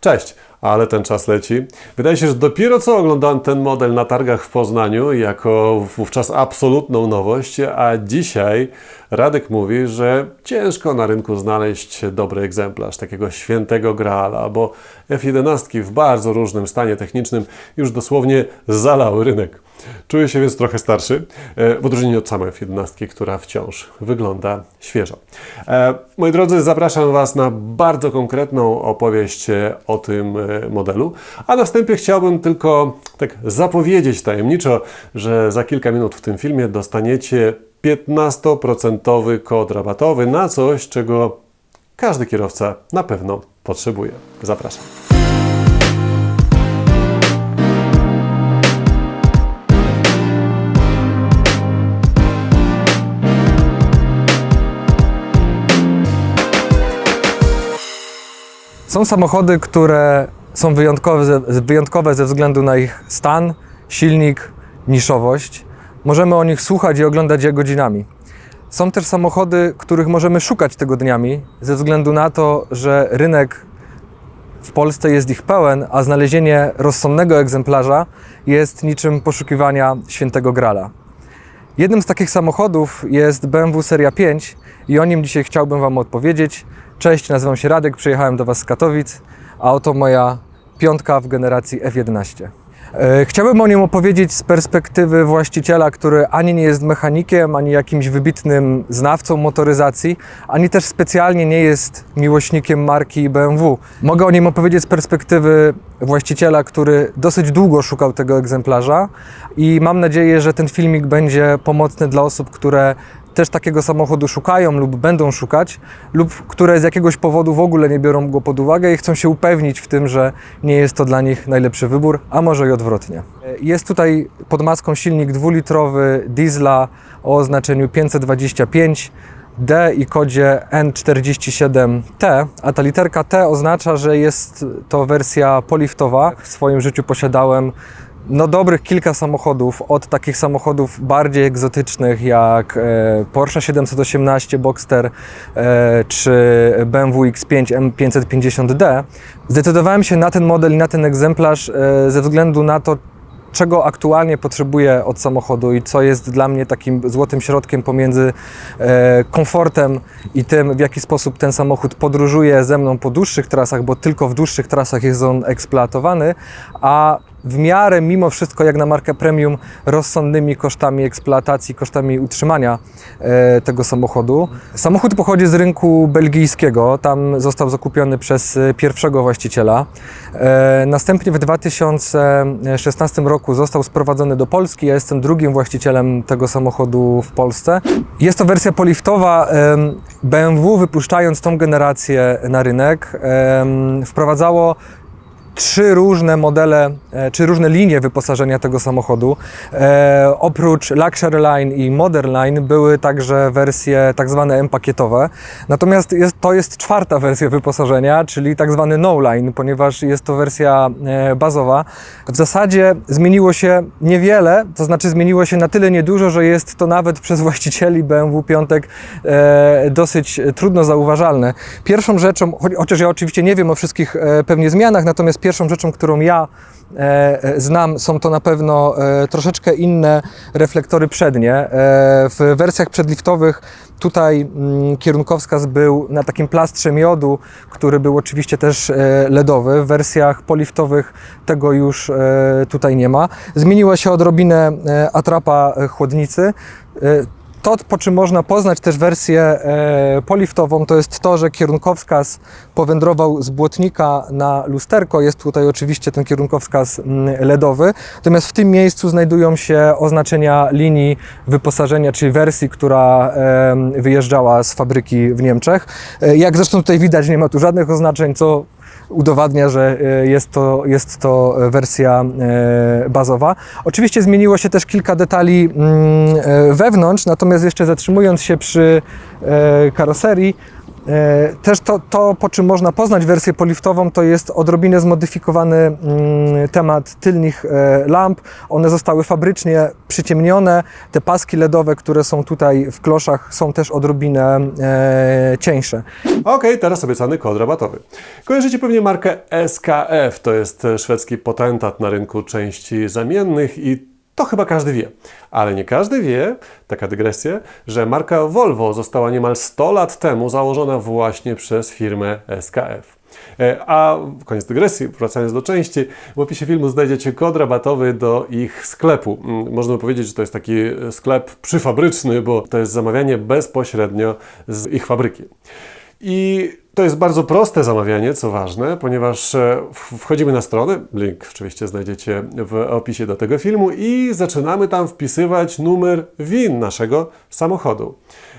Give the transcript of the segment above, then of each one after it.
Cześć, ale ten czas leci. Wydaje się, że dopiero co oglądałem ten model na targach w Poznaniu jako wówczas absolutną nowość, a dzisiaj Radek mówi, że ciężko na rynku znaleźć dobry egzemplarz takiego świętego graala, bo F11 w bardzo różnym stanie technicznym już dosłownie zalały rynek. Czuję się więc trochę starszy, e, w odróżnieniu od samej F11, która wciąż wygląda świeżo. E, Moi drodzy, zapraszam Was na bardzo konkretną opowieść e, o tym modelu, a na wstępie chciałbym tylko tak zapowiedzieć tajemniczo, że za kilka minut w tym filmie dostaniecie 15% kod rabatowy na coś, czego każdy kierowca na pewno potrzebuje. Zapraszam. Są samochody, które są wyjątkowe wyjątkowe ze względu na ich stan, silnik, niszowość. Możemy o nich słuchać i oglądać je godzinami. Są też samochody, których możemy szukać tygodniami, ze względu na to, że rynek w Polsce jest ich pełen, a znalezienie rozsądnego egzemplarza jest niczym poszukiwania świętego grala. Jednym z takich samochodów jest BMW Seria 5 i o nim dzisiaj chciałbym Wam odpowiedzieć. Cześć, nazywam się Radek, przyjechałem do Was z Katowic, a oto moja piątka w generacji F11. E, Chciałbym o nim opowiedzieć z perspektywy właściciela, który ani nie jest mechanikiem, ani jakimś wybitnym znawcą motoryzacji, ani też specjalnie nie jest miłośnikiem marki BMW. Mogę o nim opowiedzieć z perspektywy właściciela, który dosyć długo szukał tego egzemplarza i mam nadzieję, że ten filmik będzie pomocny dla osób, które też takiego samochodu szukają lub będą szukać, lub które z jakiegoś powodu w ogóle nie biorą go pod uwagę i chcą się upewnić w tym, że nie jest to dla nich najlepszy wybór, a może i odwrotnie. Jest tutaj pod maską silnik dwulitrowy diesla o oznaczeniu 525. D i kodzie N47T, a ta literka T oznacza, że jest to wersja poliftowa. W swoim życiu posiadałem no dobrych kilka samochodów, od takich samochodów bardziej egzotycznych jak e, Porsche 718 Boxster e, czy BMW X5 M550D. Zdecydowałem się na ten model i na ten egzemplarz e, ze względu na to, czego aktualnie potrzebuję od samochodu i co jest dla mnie takim złotym środkiem pomiędzy komfortem i tym, w jaki sposób ten samochód podróżuje ze mną po dłuższych trasach, bo tylko w dłuższych trasach jest on eksploatowany, a w miarę mimo wszystko jak na markę premium rozsądnymi kosztami eksploatacji, kosztami utrzymania e, tego samochodu. Samochód pochodzi z rynku belgijskiego, tam został zakupiony przez e, pierwszego właściciela. E, następnie w 2016 roku został sprowadzony do Polski. Ja jestem drugim właścicielem tego samochodu w Polsce. Jest to wersja poliftowa. Em, BMW wypuszczając tą generację na rynek em, wprowadzało trzy różne modele, e, czy różne linie wyposażenia tego samochodu. E, oprócz Luxury Line i Modern Line były także wersje tak zwane M-pakietowe. Natomiast jest, to jest czwarta wersja wyposażenia, czyli tak zwany No Line, ponieważ jest to wersja e, bazowa. W zasadzie zmieniło się niewiele, to znaczy zmieniło się na tyle niedużo, że jest to nawet przez właścicieli BMW piątek e, dosyć trudno zauważalne. Pierwszą rzeczą, cho- chociaż ja oczywiście nie wiem o wszystkich e, pewnie zmianach, natomiast pierwszą rzeczą, którą ja e, e, znam, są to na pewno e, troszeczkę inne reflektory przednie. W wersjach przedliftowych tutaj mm, kierunkowskaz był na takim plastrze miodu, który był oczywiście też LEDowy. W wersjach poliftowych tego już tutaj nie ma. Zmieniła się odrobinę atrapa chłodnicy. E, to, po czym można poznać też wersję e, poliftową, to jest to, że kierunkowskaz powędrował z błotnika na lusterko. Jest tutaj oczywiście ten kierunkowskaz mm, LEDowy. Natomiast w tym miejscu znajdują się oznaczenia linii wyposażenia, czyli wersji, która em, wyjeżdżała z fabryki w Niemczech. E, jak zresztą tutaj widać, nie ma tu żadnych oznaczeń, co udowadnia, że e, jest to, jest to wersja e, bazowa. Oczywiście zmieniło się też kilka detali mm, e, wewnątrz, natomiast jeszcze zatrzymując się przy e, karoserii, E, Też to, to, po czym można poznać wersję poliftową, to jest odrobinę zmodyfikowany mm, temat tylnych e, lamp. One zostały fabrycznie przyciemnione. Te paski LEDowe, które są tutaj w kloszach, są też odrobinę e, cieńsze. Okej, teraz obiecany kod rabatowy. Kojarzycie pewnie markę SKF, to jest e, szwedzki potentat na rynku części zamiennych i to chyba każdy wie. Ale nie każdy wie, taka dygresja, że marka Volvo została niemal 100 lat temu założona właśnie przez firmę SKF. E, A koniec dygresji, wracając do części, w opisie filmu znajdziecie kod rabatowy do ich sklepu. Mm, Można powiedzieć, że to jest taki sklep przyfabryczny, bo to jest zamawianie bezpośrednio z ich fabryki. I to jest bardzo proste zamawianie, co ważne, ponieważ e, wchodzimy na stronę, link oczywiście znajdziecie w opisie do tego filmu i zaczynamy tam wpisywać numer WIN naszego samochodu.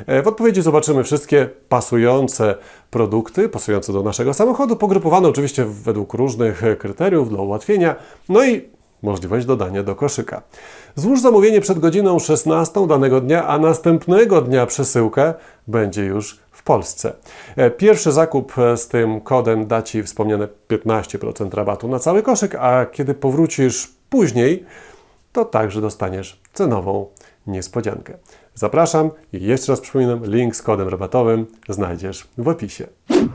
E, W odpowiedzi zobaczymy wszystkie pasujące produkty, pasujące do naszego samochodu, pogrupowane oczywiście według różnych kryteriów dla ułatwienia, no i możliwość dodania do koszyka. Złóż zamówienie przed godziną 16 danego dnia, a następnego dnia przesyłka będzie już Polsce. E, Pierwszy zakup e, z tym kodem da Ci wspomniane 15% rabatu na cały koszyk, a kiedy powrócisz później, to także dostaniesz cenową niespodziankę. Zapraszam i jeszcze raz przypominam, link z kodem rabatowym znajdziesz w opisie.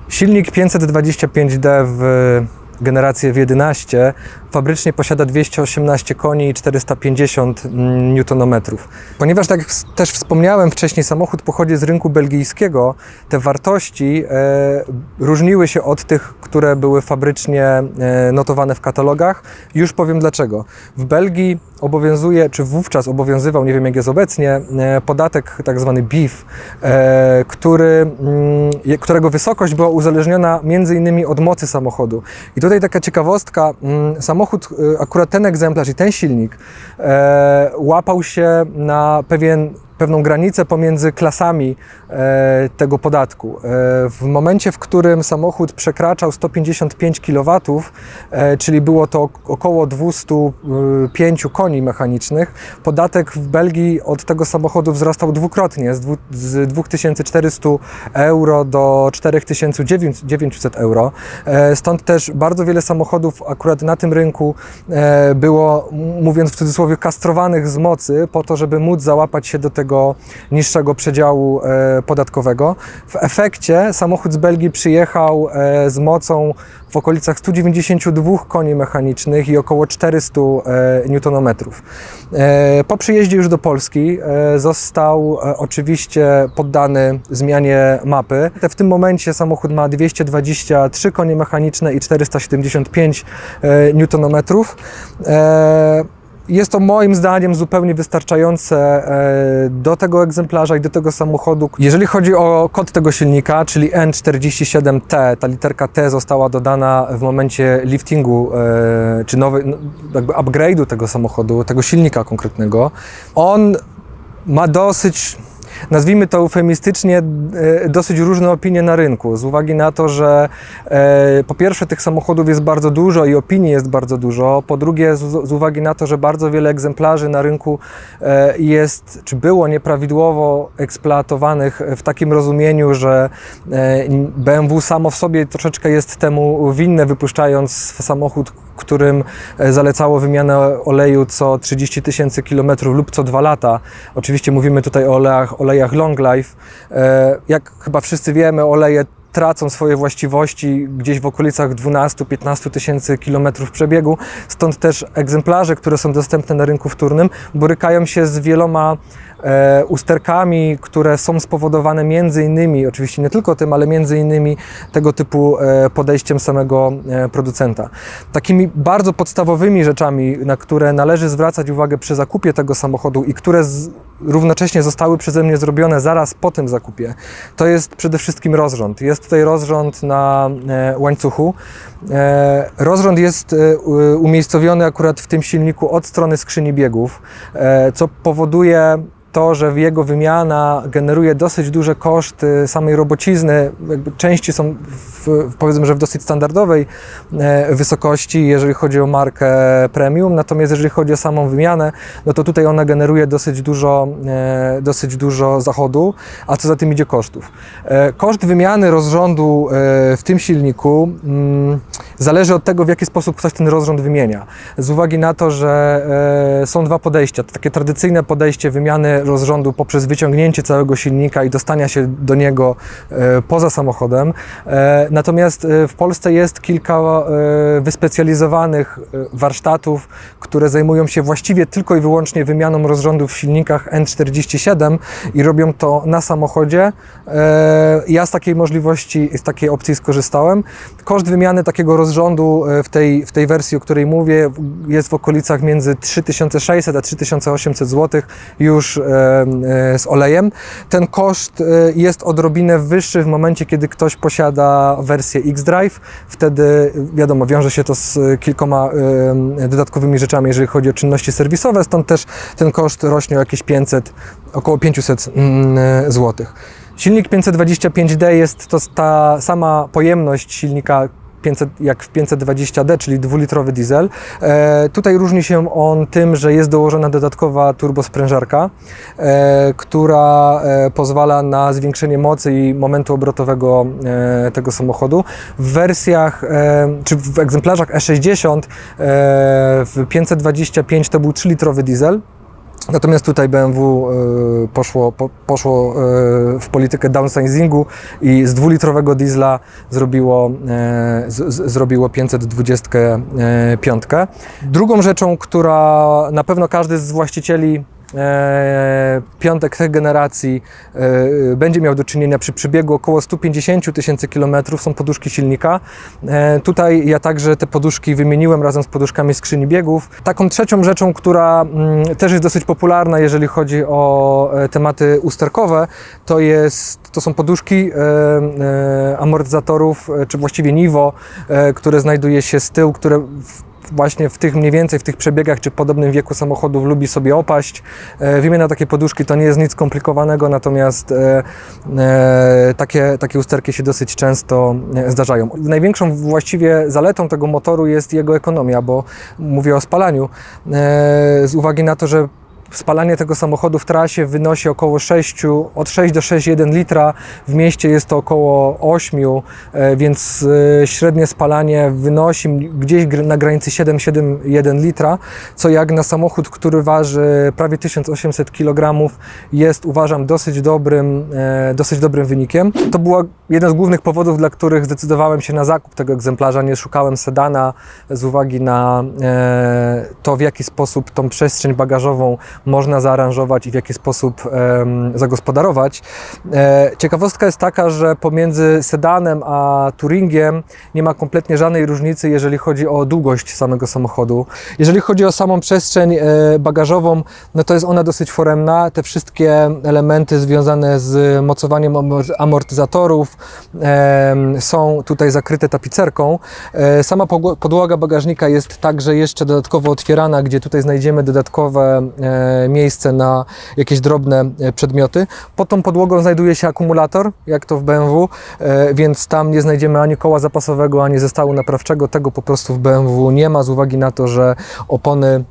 Silnik 525D w generacji W11 fabrycznie posiada 218 koni i 450 Nm. Ponieważ, tak jak też wspomniałem wcześniej, samochód pochodzi z rynku belgijskiego, te wartości e, różniły się od tych, które były fabrycznie e, notowane w katalogach. Już powiem dlaczego. W Belgii obowiązuje, czy wówczas obowiązywał, nie wiem jak jest obecnie, e, podatek tak zwany BIF, e, który, mm, je- którego wysokość była uzależniona między innymi od mocy samochodu. I tutaj taka ciekawostka, mm, samochód, y, akurat ten egzemplarz i ten silnik e, łapał się na pewien pewną granicę pomiędzy klasami tego podatku. E, w momencie, w którym samochód przekraczał 155 kW, e, czyli było to ok- około 205 koni mechanicznych, podatek w Belgii od tego samochodu wzrastał dwukrotnie, z, dwu, z 2400 euro do 4900 euro. E, stąd też bardzo wiele samochodów akurat na tym rynku e, było, mówiąc w cudzysłowie, kastrowanych z mocy po to, żeby móc załapać się do tego niższego przedziału e, podatkowego. W efekcie samochód z Belgii przyjechał e, z mocą w okolicach 192 koni mechanicznych i około 400 e, Nm. E, po przyjeździe już do Polski został oczywiście poddany zmianie mapy. W tym momencie samochód ma 223 konie mechaniczne i 475 e, Nm. Jest to moim zdaniem zupełnie wystarczające e, do tego egzemplarza i do tego samochodu. Jeżeli chodzi o kod tego silnika, czyli N47T, ta literka T została dodana w momencie liftingu, e, czy nowy, no, jakby upgrade'u tego samochodu, tego silnika konkretnego. On ma dosyć, nazwijmy to eufemistycznie, e, dosyć różne opinie na rynku, z uwagi na to, że e, po pierwsze tych samochodów jest bardzo dużo i opinii jest bardzo dużo, po drugie z, uwagi na to, że bardzo wiele egzemplarzy na rynku e, jest, czy było nieprawidłowo eksploatowanych w takim rozumieniu, że BMW samo w sobie troszeczkę jest temu winne, wypuszczając samochód, którym zalecało wymianę oleju co 30 tysięcy kilometrów lub co dwa lata. Oczywiście mówimy tutaj o olejach, olejach long life. E, Jak chyba wszyscy wiemy, oleje tracą swoje właściwości gdzieś w okolicach 12-15 tysięcy kilometrów przebiegu. Stąd też egzemplarze, które są dostępne na rynku wtórnym, borykają się z wieloma e, usterkami, które są spowodowane między innymi, oczywiście nie tylko tym, ale między innymi tego typu e, podejściem samego e, producenta. Takimi bardzo podstawowymi rzeczami, na które należy zwracać uwagę przy zakupie tego samochodu i które z, równocześnie zostały przeze mnie zrobione zaraz po tym zakupie, to jest przede wszystkim rozrząd. Jest tutaj rozrząd na e, łańcuchu. E, rozrząd jest e, umiejscowiony akurat w tym silniku od strony skrzyni biegów, co powoduje to, że jego wymiana generuje dosyć duże koszty samej robocizny. Jakby części są w, powiedzmy, że w dosyć standardowej e, wysokości, jeżeli chodzi o markę premium, natomiast jeżeli chodzi o samą wymianę, no to tutaj ona generuje dosyć dużo, e, dosyć dużo zachodu, a co za tym idzie kosztów. E, Koszt wymiany rozrządu w tym silniku mm, zależy od tego, w jaki sposób ktoś ten rozrząd wymienia. Z uwagi na to, że e, są dwa podejścia. To takie tradycyjne podejście wymiany rozrządu poprzez wyciągnięcie całego silnika i dostania się do niego e, poza samochodem. E, natomiast e, w Polsce jest kilka e, wyspecjalizowanych e, warsztatów, które zajmują się właściwie tylko i wyłącznie wymianą rozrządów w silnikach N47 i robią to na samochodzie. E, Ja z takiej możliwości, z takiej opcji skorzystałem. Koszt wymiany takiego rozrządu e, w tej, w tej wersji, o której mówię, jest w okolicach między 3600 a 3800 zł już e, z olejem. Ten koszt e, jest odrobinę wyższy w momencie, kiedy ktoś posiada wersję X-Drive. Wtedy, wiadomo, wiąże się to z kilkoma dodatkowymi rzeczami, jeżeli chodzi o czynności serwisowe, stąd też ten koszt rośnie o jakieś 500, około 500 mm, zł. Silnik 525D jest to ta sama pojemność silnika 500, jak w 520D, czyli dwulitrowy diesel. E, tutaj różni się on tym, że jest dołożona dodatkowa turbosprężarka, e, która e, pozwala na zwiększenie mocy i momentu obrotowego e, tego samochodu. W wersjach, e, czy w egzemplarzach E60 e, w 525 to był 3-litrowy diesel, Natomiast tutaj BMW y, poszło, po, poszło y, w politykę downsizingu i z dwulitrowego diesla zrobiło, y, z, z, zrobiło 525. Drugą rzeczą, która na pewno każdy z właścicieli piątek tej generacji e, będzie miał do czynienia przy przebiegu około 150 tysięcy kilometrów są poduszki silnika. E, tutaj ja także te poduszki wymieniłem razem z poduszkami skrzyni biegów. Taką trzecią rzeczą, która mm, też jest dosyć popularna, jeżeli chodzi o e, tematy usterkowe, to, jest, to są poduszki e, e, amortyzatorów, e, czy właściwie Nivo, e, które znajduje się z tyłu, które w, właśnie w tych mniej więcej w tych przebiegach czy podobnym wieku samochodów lubi sobie opaść. E, Wymiana takiej poduszki to nie jest nic skomplikowanego, natomiast e, e, takie, takie usterki się dosyć często zdarzają. Największą właściwie zaletą tego motoru jest jego ekonomia, bo mówię o spalaniu, z uwagi na to, że Spalanie tego samochodu w trasie wynosi około 6, od 6 do 6,1 litra. W mieście jest to około 8, e, więc e, średnie spalanie wynosi gdzieś na granicy 7,7,1 litra, co jak na samochód, który waży prawie 1800 kg jest uważam dosyć dobrym, e, dosyć dobrym wynikiem. To był jeden z głównych powodów, dla których zdecydowałem się na zakup tego egzemplarza. Nie szukałem sedana z uwagi na to, w jaki sposób tą przestrzeń bagażową można zaaranżować i w jaki sposób zagospodarować. E, ciekawostka jest taka, że pomiędzy sedanem a touringiem nie ma kompletnie żadnej różnicy, jeżeli chodzi o długość samego samochodu. Jeżeli chodzi o samą przestrzeń e, bagażową, no to jest ona dosyć foremna. Te wszystkie elementy związane z mocowaniem amor- amortyzatorów są tutaj zakryte tapicerką. E, sama podłoga bagażnika jest także jeszcze dodatkowo otwierana, gdzie tutaj znajdziemy dodatkowe miejsce na jakieś drobne e, przedmioty. Pod tą podłogą znajduje się akumulator, jak to w BMW, e, więc tam nie znajdziemy ani koła zapasowego, ani zestawu naprawczego. Tego po prostu w BMW nie ma z uwagi na to, że opony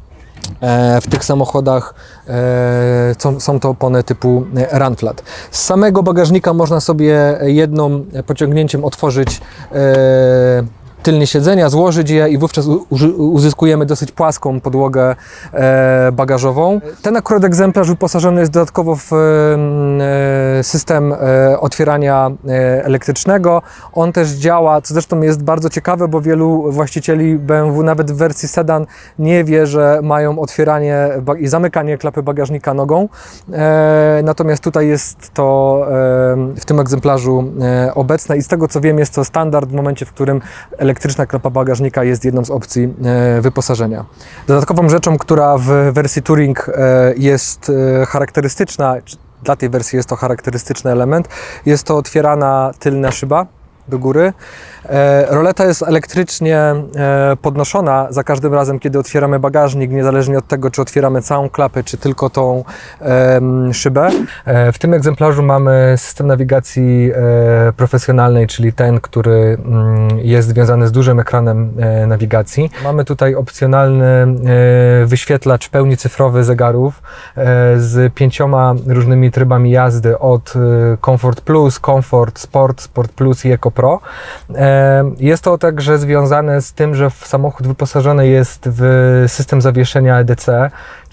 E, w tych samochodach e, są, to opony typu e, run flat. Z samego bagażnika można sobie jedną pociągnięciem otworzyć e, tylnie siedzenia, złożyć je i wówczas uzyskujemy dosyć płaską podłogę e, bagażową. Ten akurat egzemplarz wyposażony jest dodatkowo w e, system e, otwierania elektrycznego. On też działa, co zresztą jest bardzo ciekawe, bo wielu właścicieli BMW nawet w wersji sedan nie wie, że mają otwieranie i zamykanie klapy bagażnika nogą. Natomiast tutaj jest to w tym egzemplarzu obecne i z tego co wiem jest to standard w momencie, w którym elektryczna klapa bagażnika jest jedną z opcji e, wyposażenia. Dodatkową rzeczą, która w wersji Touring e, jest e, charakterystyczna, dla tej wersji jest to charakterystyczny element, jest to otwierana tylna szyba do góry. E, roleta jest elektrycznie e, podnoszona za każdym razem, kiedy otwieramy bagażnik, niezależnie od tego, czy otwieramy całą klapę, czy tylko tą szybę. E, w tym egzemplarzu mamy system nawigacji profesjonalnej, czyli ten, który mm, jest związany z dużym ekranem nawigacji. Mamy tutaj opcjonalny wyświetlacz pełni cyfrowy zegarów z pięcioma różnymi trybami jazdy od Comfort Plus, Comfort, Sport, Sport Plus i Eco Pro. Jest to także związane z tym, że samochód wyposażony jest w system zawieszenia EDC.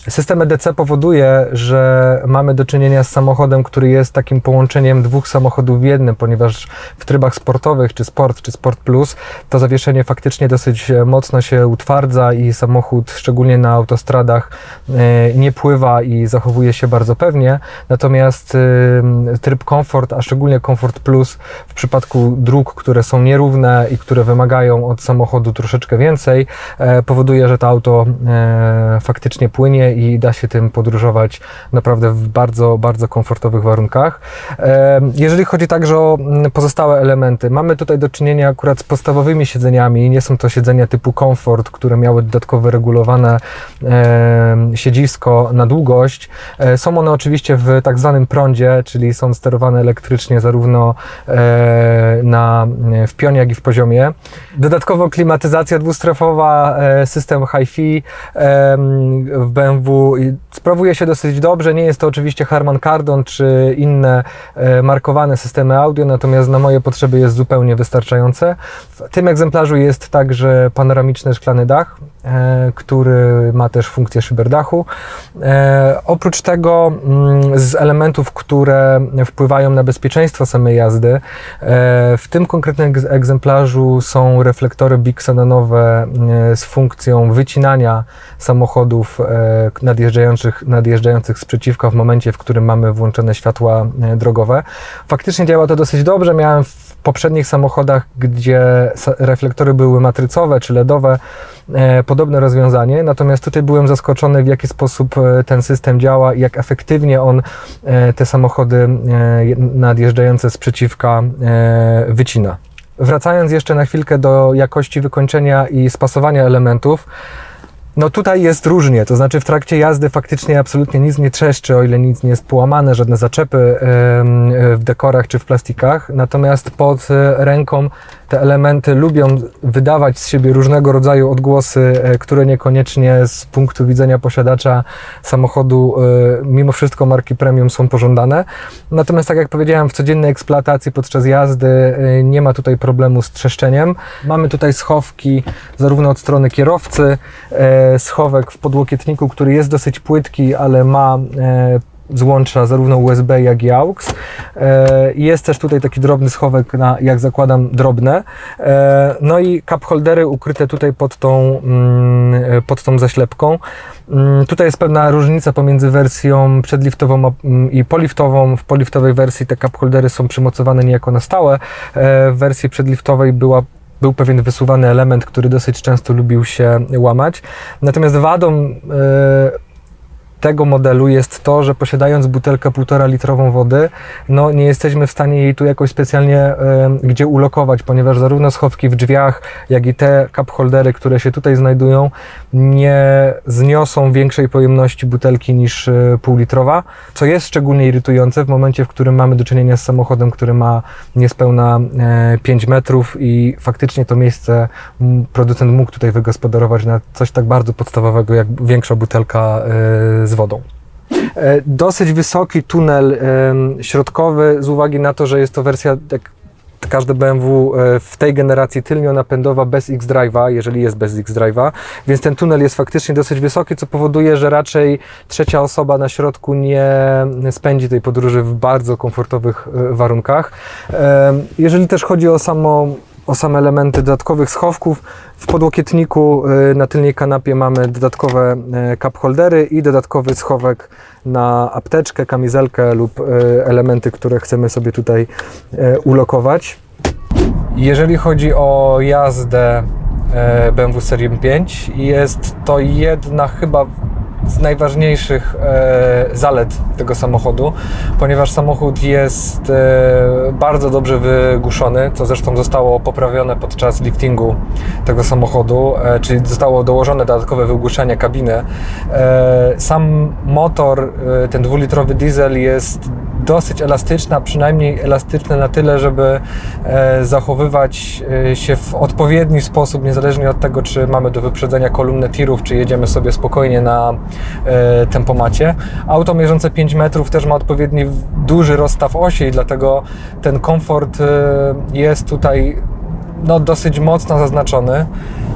System EDC powoduje, że mamy do czynienia z samochodem, który jest takim połączeniem dwóch samochodów w jednym, ponieważ w trybach sportowych, czy Sport, czy Sport Plus, to zawieszenie faktycznie dosyć e, mocno się utwardza i samochód, szczególnie na autostradach, e, nie pływa i zachowuje się bardzo pewnie. Natomiast tryb Comfort, a szczególnie Comfort Plus, w przypadku dróg, które są nierówne i które wymagają od samochodu troszeczkę więcej, e, powoduje, że to auto faktycznie płynie i da się tym podróżować naprawdę w bardzo, bardzo komfortowych warunkach. E, Jeżeli chodzi także o mm, pozostałe elementy, mamy tutaj do czynienia akurat z podstawowymi siedzeniami. Nie są to siedzenia typu komfort, które miały dodatkowo regulowane e, siedzisko na długość. E, Są one oczywiście w tak zwanym prądzie, czyli są sterowane elektrycznie zarówno e, na, w pionie, jak i w poziomie. Dodatkowo klimatyzacja dwustrefowa, e, system HiFi w BMW i sprawuje się dosyć dobrze. Nie jest to oczywiście Harman Kardon czy inne e, markowane systemy audio, natomiast na moje potrzeby jest zupełnie wystarczające. W tym egzemplarzu jest także panoramiczny szklany dach, który ma też funkcję szyberdachu. E, oprócz tego mm, z elementów, które wpływają na bezpieczeństwo samej jazdy, e, w tym konkretnym egz- egzemplarzu są reflektory bixenonowe e, z funkcją wycinania samochodów e, nadjeżdżających, nadjeżdżających sprzeciwka w momencie, w którym mamy włączone światła e, drogowe. Faktycznie działa to dosyć dobrze. Miałem poprzednich samochodach, gdzie reflektory były matrycowe czy LEDowe, e, podobne rozwiązanie. Natomiast tutaj byłem zaskoczony, w jaki sposób e, ten system działa i jak efektywnie on e, te samochody nadjeżdżające sprzeciwka e, wycina. Wracając jeszcze na chwilkę do jakości wykończenia i spasowania elementów, no tutaj jest różnie, to znaczy w trakcie jazdy faktycznie absolutnie nic nie trzeszczy, o ile nic nie jest połamane, żadne zaczepy w dekorach czy w plastikach, natomiast pod e, ręką te elementy lubią wydawać z siebie różnego rodzaju odgłosy, e, które niekoniecznie z punktu widzenia posiadacza samochodu e, mimo wszystko marki premium są pożądane. Natomiast tak jak powiedziałem, w codziennej eksploatacji podczas jazdy e, nie ma tutaj problemu z trzeszczeniem. Mamy tutaj schowki zarówno od strony kierowcy, schowek w podłokietniku, który jest dosyć płytki, ale ma złącza zarówno USB, jak i AUX. E, Jest też tutaj taki drobny schowek na, jak zakładam, drobne. E, No i cup holdery ukryte tutaj pod tą, mm, pod tą zaślepką. Mm, Tutaj jest pewna różnica pomiędzy wersją przedliftową mm, i poliftową. W poliftowej wersji te cup holdery są przymocowane niejako na stałe. E, W wersji przedliftowej była był pewien wysuwany element, który dosyć często lubił się łamać. Natomiast wadą e, tego modelu jest to, że posiadając butelkę 1,5 litrową wody, no nie jesteśmy w stanie jej tu jakoś specjalnie e, gdzie ulokować, ponieważ zarówno schowki w drzwiach, jak i te cup holdery, które się tutaj znajdują, nie zniosą większej pojemności butelki niż e, półlitrowa, co jest szczególnie irytujące w momencie, w którym mamy do czynienia z samochodem, który ma niespełna e, 5 metrów i faktycznie to miejsce producent mógł tutaj wygospodarować na coś tak bardzo podstawowego, jak większa butelka e, z wodą. E, Dosyć wysoki tunel środkowy z uwagi na to, że jest to wersja jak każde BMW e, w tej generacji tylnio-napędowa bez X-Drive'a, jeżeli jest bez X-Drive'a, więc ten tunel jest faktycznie dosyć wysoki, co powoduje, że raczej trzecia osoba na środku nie spędzi tej podróży w bardzo komfortowych e, warunkach. Jeżeli też chodzi o samo o same elementy dodatkowych schowków. W podłokietniku y, na tylnej kanapie mamy dodatkowe y, cup holdery i dodatkowy schowek na apteczkę, kamizelkę lub y, elementy, które chcemy sobie tutaj ulokować. Jeżeli chodzi o jazdę BMW Serii 5, jest to jedna chyba z najważniejszych e, zalet tego samochodu, ponieważ samochód jest e, bardzo dobrze wygłuszony, co zresztą zostało poprawione podczas liftingu tego samochodu, e, czyli zostało dołożone dodatkowe wygłuszenie kabiny. E, sam motor, e, ten dwulitrowy diesel jest dosyć elastyczny, a przynajmniej elastyczny na tyle, żeby e, zachowywać e, się w odpowiedni sposób, niezależnie od tego, czy mamy do wyprzedzenia kolumnę tirów, czy jedziemy sobie spokojnie na tempomacie. Auto mierzące 5 metrów też ma odpowiedni duży rozstaw osi, dlatego ten komfort e, jest tutaj no, dosyć mocno zaznaczony.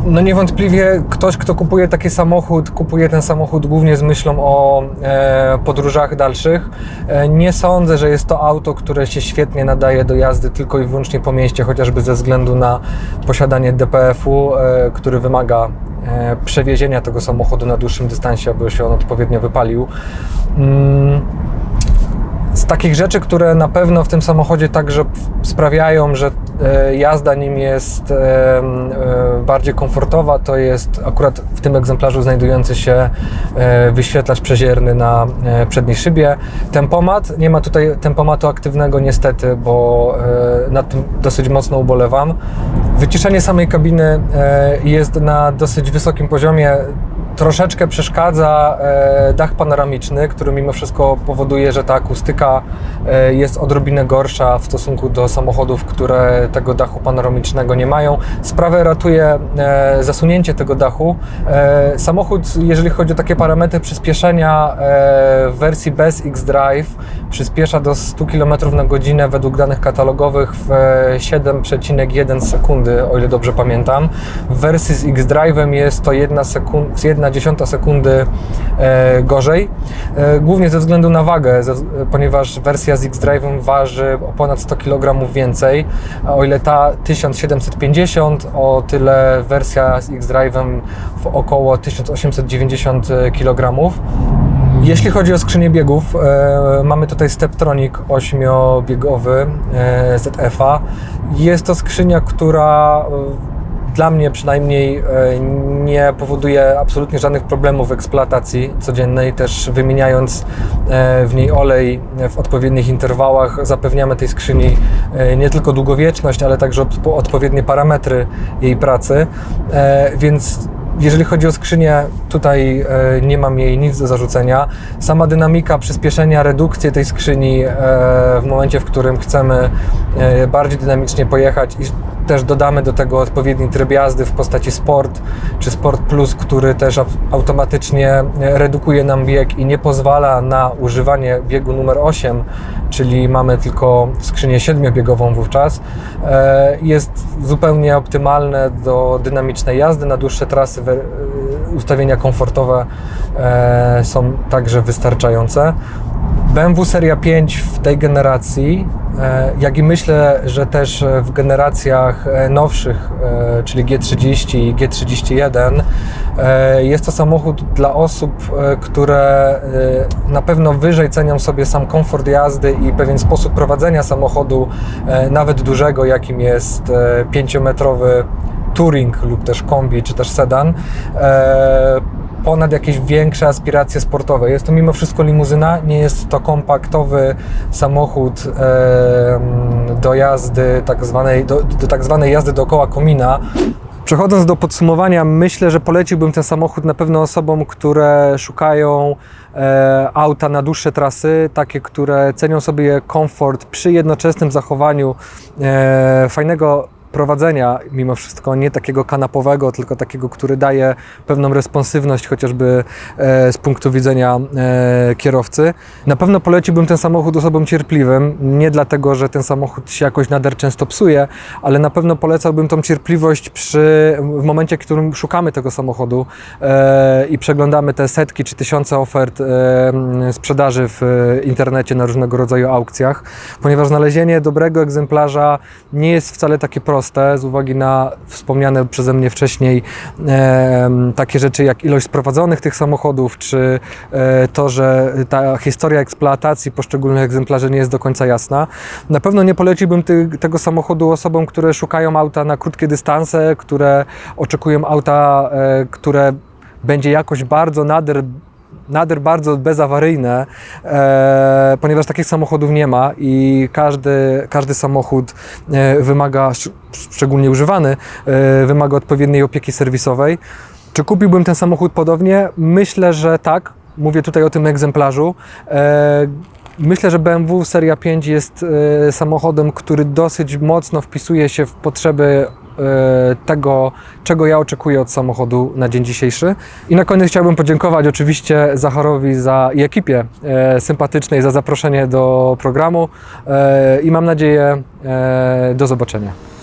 No niewątpliwie ktoś, kto kupuje taki samochód, kupuje ten samochód głównie z myślą o e, podróżach dalszych. E, nie sądzę, że jest to auto, które się świetnie nadaje do jazdy tylko i wyłącznie po mieście, chociażby ze względu na posiadanie DPF-u, e, który wymaga e, przewiezienia tego samochodu na dłuższym dystansie, aby się on odpowiednio wypalił. Mm. Z takich rzeczy, które na pewno w tym samochodzie także sprawiają, że e, jazda nim jest e, bardziej komfortowa, to jest akurat w tym egzemplarzu znajdujący się e, wyświetlacz przezierny na przedniej szybie. Tempomat, nie ma tutaj tempomatu aktywnego niestety, bo nad tym dosyć mocno ubolewam. Wyciszenie samej kabiny jest na dosyć wysokim poziomie. Troszeczkę przeszkadza e, dach panoramiczny, który mimo wszystko powoduje, że ta akustyka e, jest odrobinę gorsza w stosunku do samochodów, które tego dachu panoramicznego nie mają. Sprawę ratuje e, zasunięcie tego dachu. Samochód, jeżeli chodzi o takie parametry przyspieszenia w wersji bez X-Drive, przyspiesza do 100 km na godzinę według danych katalogowych w e, 7,1 sekundy, o ile dobrze pamiętam. W wersji z X-Drive'em jest to 1 sekund, 1 dziesiąta sekundy e, gorzej, e, głównie ze względu na wagę, ponieważ wersja z X-Drive'em waży o ponad 100 kg więcej, o ile ta 1750, o tyle wersja z X-Drive'em w około 1890 kg. Jeśli chodzi o skrzynię biegów, e, mamy tutaj Steptronic 8-biegowy e, ZF-a. Jest to skrzynia, która e, dla mnie przynajmniej e, nie powoduje absolutnie żadnych problemów w eksploatacji codziennej, też wymieniając e, w niej olej w odpowiednich interwałach zapewniamy tej skrzyni e, nie tylko długowieczność, ale także odpo- odpowiednie parametry jej pracy, E, więc jeżeli chodzi o skrzynię, tutaj e, nie mam jej nic do zarzucenia. Sama dynamika przyspieszenia, redukcję tej skrzyni e, w momencie, w którym chcemy e, bardziej dynamicznie pojechać i też dodamy do tego odpowiedni tryb jazdy w postaci Sport czy Sport Plus, który też automatycznie redukuje nam bieg i nie pozwala na używanie biegu numer 8, czyli mamy tylko skrzynię siedmiobiegową wówczas, e, jest zupełnie optymalne do dynamicznej jazdy na dłuższe trasy. we- Ustawienia komfortowe e, są także wystarczające. BMW Seria 5 w tej generacji, e, jak i myślę, że też e, w generacjach e, nowszych, e, czyli G30 i G31, e, jest to samochód dla osób, e, które e, na pewno wyżej cenią sobie sam komfort jazdy i pewien sposób prowadzenia samochodu, e, nawet dużego, jakim jest e, pięciometrowy touring lub też kombi, czy też sedan, e, ponad jakieś większe aspiracje sportowe. Jest to mimo wszystko limuzyna, nie jest to kompaktowy samochód do jazdy tak zwanej, do, do tak zwanej jazdy dookoła komina. Przechodząc do podsumowania, myślę, że poleciłbym ten samochód na pewno osobom, które szukają e, auta na dłuższe trasy, takie, które cenią sobie komfort przy jednoczesnym zachowaniu e, fajnego prowadzenia mimo wszystko, nie takiego kanapowego, tylko takiego, który daje pewną responsywność chociażby e, z punktu widzenia e, kierowcy. Na pewno poleciłbym ten samochód osobom cierpliwym, nie dlatego, że ten samochód się jakoś nader często psuje, ale na pewno polecałbym tą cierpliwość przy, w momencie, w którym szukamy tego samochodu e, i przeglądamy te setki czy tysiące ofert e, sprzedaży w internecie na różnego rodzaju aukcjach, ponieważ znalezienie dobrego egzemplarza nie jest wcale takie proste z uwagi na wspomniane przeze mnie wcześniej e, takie rzeczy jak ilość sprowadzonych tych samochodów, czy e, to, że ta historia eksploatacji poszczególnych egzemplarzy nie jest do końca jasna. Na pewno nie poleciłbym ty, tego samochodu osobom, które szukają auta na krótkie dystanse, które oczekują auta, e, które będzie jakoś bardzo nader nader bardzo bezawaryjne, e, ponieważ takich samochodów nie ma i każdy, każdy samochód e, wymaga, sz- szczególnie używany, e, wymaga odpowiedniej opieki serwisowej. Czy kupiłbym ten samochód podobnie? Myślę, że tak. Mówię tutaj o tym egzemplarzu. E, Myślę, że BMW Seria 5 jest e, samochodem, który dosyć mocno wpisuje się w potrzeby tego, czego ja oczekuję od samochodu na dzień dzisiejszy. I na koniec chciałbym podziękować oczywiście Zacharowi za, i ekipie e, sympatycznej za zaproszenie do programu e, i mam nadzieję e, do zobaczenia.